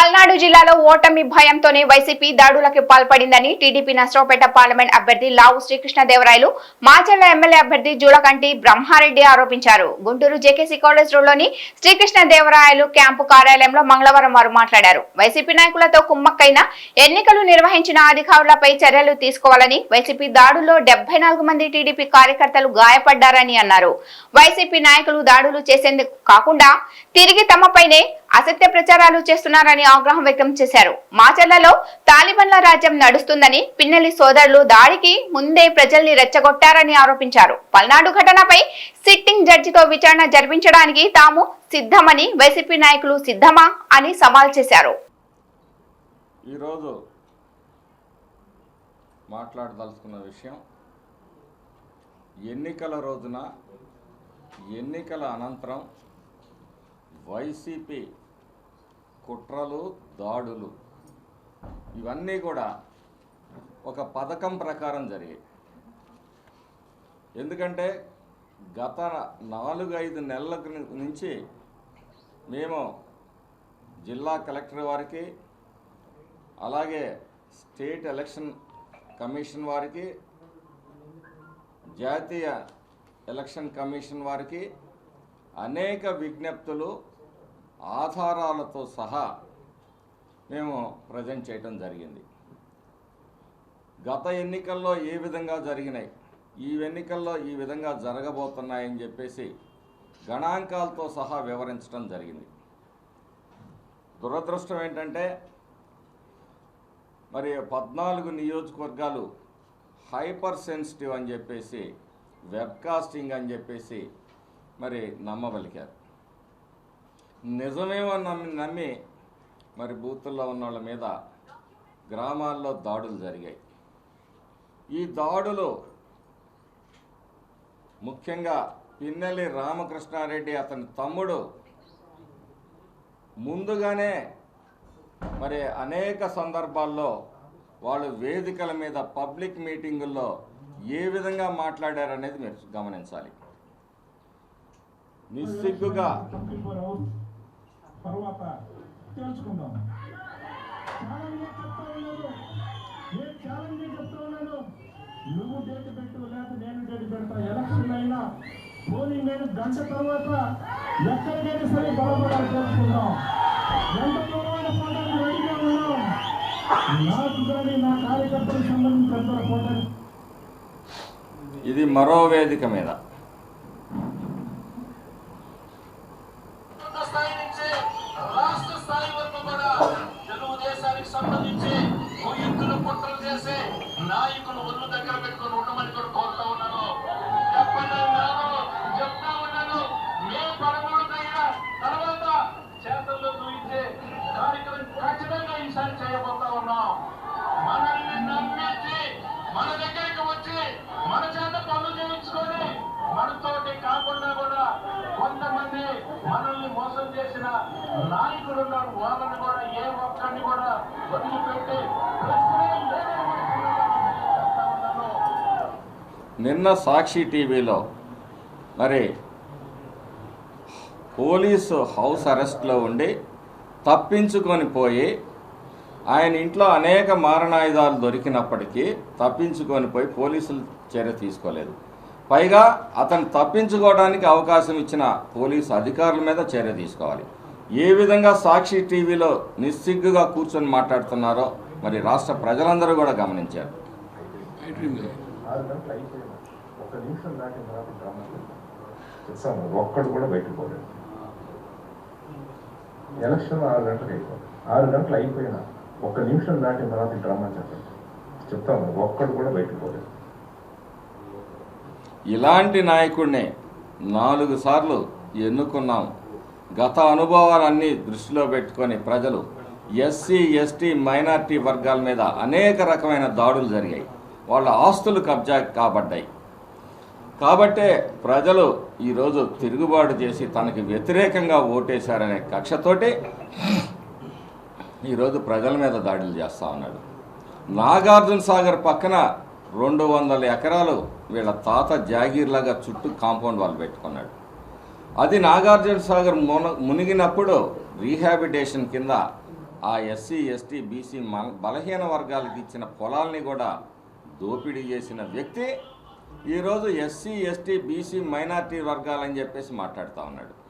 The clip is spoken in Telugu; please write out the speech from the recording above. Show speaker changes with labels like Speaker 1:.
Speaker 1: పల్నాడు జిల్లాలో ఓటమి భయంతోనే వైసీపీ దాడులకు పాల్పడిందని టీడీపీ నష్టపేట పార్లమెంట్ అభ్యర్థి లావు శ్రీకృష్ణదేవరాయలు మాచర్ల ఎమ్మెల్యే అభ్యర్థి జూలకంటి బ్రహ్మారెడ్డి ఆరోపించారు. గుంటూరు జేకేసీ కాలేజ్ రోడ్లోని శ్రీకృష్ణదేవరాయలు క్యాంపు కార్యాలయంలో మంగళవారం వారు మాట్లాడారు. వైసీపీ నాయకులతో కుమ్మక్కైన ఎన్నికలు నిర్వహించిన అధికారులపై చర్యలు తీసుకోవాలని వైసీపీ దాడుల్లో డెబ్బై నాలుగు మంది టీడీపీ కార్యకర్తలు గాయపడ్డారని అన్నారు. వైసీపీ నాయకులు దాడులు చేసేందుకు కాకుండా తిరిగి తమపైనే అసత్య ప్రచారాలు చేస్తున్నారని ఆగ్రహం వ్యక్తం చేశారు. మాచర్లలో తాలిబన్ల రాజ్యం నడుస్తుందని పిన్నెల్లి సోదరులు దాడికి ముందే ప్రజల్ని రెచ్చగొట్టారని ఆరోపించారు. పల్నాడు ఘటనపై సిట్టింగ్ జడ్జితో విచారణ జరిపించడానికి తాము సిద్ధమని వైసీపీ నాయకులు సిద్ధమా అని సవాల్ చేశారు.
Speaker 2: ఈరోజు మాట్లాడదలుచుకున్న విషయం ఎన్నికల రోజున ఎన్నికల అనంతరం వైసీపీ కుట్రలు దాడులు ఇవన్నీ కూడా ఒక పథకం ప్రకారం జరిగాయి. ఎందుకంటే గత నాలుగు ఐదు నెలల నుంచి మేము జిల్లా కలెక్టర్ వారికి అలాగే స్టేట్ ఎలక్షన్ కమిషన్ వారికి జాతీయ ఎలక్షన్ కమిషన్ వారికి అనేక విజ్ఞప్తులు ఆధారాలతో సహా మేము ప్రజెంట్ చేయటం జరిగింది. గత ఎన్నికల్లో ఏ విధంగా జరిగినాయి ఈ ఎన్నికల్లో ఈ విధంగా జరగబోతున్నాయని చెప్పేసి గణాంకాలతో సహా వివరించడం జరిగింది. దురదృష్టం ఏంటంటే మరి పద్నాలుగు నియోజకవర్గాలు హైపర్ సెన్సిటివ్ అని చెప్పేసి వెబ్కాస్టింగ్ అని చెప్పేసి మరి నమ్మబలికారు. నిజమేమో నమ్మి నమ్మి మరి బూతుల్లో ఉన్న వాళ్ళ మీద గ్రామాల్లో దాడులు జరిగాయి. ఈ దాడులు ముఖ్యంగా పిన్నెల్లి రామకృష్ణారెడ్డి అతని తమ్ముడు ముందుగానే మరి అనేక సందర్భాల్లో వాళ్ళు వేదికల మీద పబ్లిక్ మీటింగుల్లో ఏ విధంగా మాట్లాడారనేది మీరు గమనించాలి. నిస్సిగ్గుగా
Speaker 3: తర్వాత తెలుసుకుందాం. ఛాలెంజ్ చెప్తా ఉన్నాను నేను ఛాలెంజ్ చెప్తా ఉన్నాను నువ్వు డేట్ పెట్టు లేదా నేను డేట్ పెడతా. ఎలక్షన్ అయినా పోలింగ్ నేను గంట తర్వాత ఎక్కడికైనా సరే బలపడాలి తెలుసుకుందాం. ఎంత దూరమైన పోటానికి రెడీగా ఉన్నాం నాకు కానీ నా కార్యకర్తలకు సంబంధించిన పెద్దల పోటానికి
Speaker 2: ఇది మరో వేదిక మీద.
Speaker 4: నాయకులు ఒళ్ళు దగ్గర పెట్టుకుని ఉండమని కూడా కోరుతా ఉన్నాను. చెప్పండి చెప్తా ఉన్నాను. మే పదమూడు తర్వాత చేతల్లో చూపించే కార్యక్రమం ఖచ్చితంగా ఈసారి చేయబోతా ఉన్నాం. మనల్ని నమ్మించి మన దగ్గరికి వచ్చి మన చేత పనులు చేయించుకొని మనతోటి కాకుండా కూడా కొంతమంది మనల్ని మోసం చేసిన నాయకులు ఉన్నారు వాళ్ళని కూడా ఏ ఒక్కరిని కూడా వదిలిపెట్టి
Speaker 2: నిన్న సాక్షి టీవీలో మరి పోలీసు హౌస్ అరెస్ట్లో ఉండి తప్పించుకొని పోయి ఆయన ఇంట్లో అనేక మారణాయుధాలు దొరికినప్పటికీ తప్పించుకొని పోయి పోలీసులు చర్య తీసుకోలేదు. పైగా అతను తప్పించుకోవడానికి అవకాశం ఇచ్చిన పోలీసు అధికారుల మీద చర్య తీసుకోవాలి. ఏ విధంగా సాక్షి టీవీలో నిస్సిగ్గుగా కూర్చొని మాట్లాడుతున్నారో మరి రాష్ట్ర ప్రజలందరూ కూడా గమనించారు.
Speaker 5: ఆరు గంటలు అయిపోయింది ఒక నిమిషం దాటిన తర్వాత డ్రామా చెప్తాను ఒక్కడు కూడా బయటకు పోలేదు. ఎలక్షన్ ఆరు గంటలకు అయిపోయింది. ఆరు గంటలు అయిపోయినా ఒక నిమిషం దాటిన తర్వాత డ్రామా చెప్పండి. చెప్తాను ఒక్కడు కూడా బయటకు పోలేదు.
Speaker 2: ఇలాంటి నాయకుడినే నాలుగు సార్లు ఎన్నుకున్నాం. గత అనుభవాలన్నీ దృష్టిలో పెట్టుకొని ప్రజలు ఎస్సీ ఎస్టీ మైనార్టీ వర్గాల మీద అనేక రకమైన దాడులు జరిగాయి. వాళ్ళ ఆస్తులు కబ్జా కాబడ్డాయి. కాబట్టే ప్రజలు ఈరోజు తిరుగుబాటు చేసి తనకి వ్యతిరేకంగా ఓటేశారనే కక్షతోటి ఈరోజు ప్రజల మీద దాడులు చేస్తూ ఉన్నాడు. నాగార్జున సాగర్ పక్కన రెండు వందల ఎకరాలు వీళ్ళ తాత జాగీర్లాగా చుట్టూ కాంపౌండ్ వాళ్ళు పెట్టుకున్నాడు. అది నాగార్జున సాగర్ మున మునిగినప్పుడు రీహాబిటేషన్ కింద ఆ ఎస్సీ ఎస్టీ బీసీ బలహీన వర్గాలకు ఇచ్చిన పొలాల్ని కూడా దోపిడీ చేసిన వ్యక్తి ఈరోజు ఎస్సీ ఎస్టీ బీసీ మైనార్టీ వర్గాలని చెప్పేసి మాట్లాడుతూ ఉన్నాడు.